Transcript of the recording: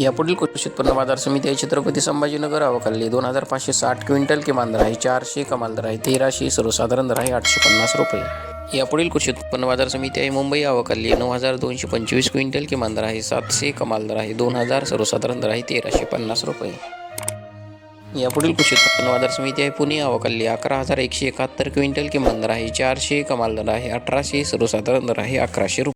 यापुढील कृषी उत्पन्न बाजार समिती आहे. छत्रपती संभाजीनगर अवकाली. दोन हजार पाचशे साठ क्विंटल किमान दर आहे. चारशे कमाल दर आहे. तेराशे सर्वसाधारण दर आहे. आठशे पन्नास रुपये. यापुढील कृषी उत्पन्न बाजार समिती आहे. मुंबई अवकाली. नऊ हजार दोनशे पंचवीस क्विंटल किमान दर आहे. सातशे कमाल दर आहे. दोन हजार सर्वसाधारण दर आहे. तेराशे पन्नास रुपये. यापुढील कृषी उत्पन्न बाजार समिती आहे. पुणे अवकाली. अकरा हजार एकशे एकाहत्तर क्विंटल किमान दर आहे. चारशे कमाल दर आहे. अठराशे सर्वसाधारण दर आहे. अकराशे रुपये.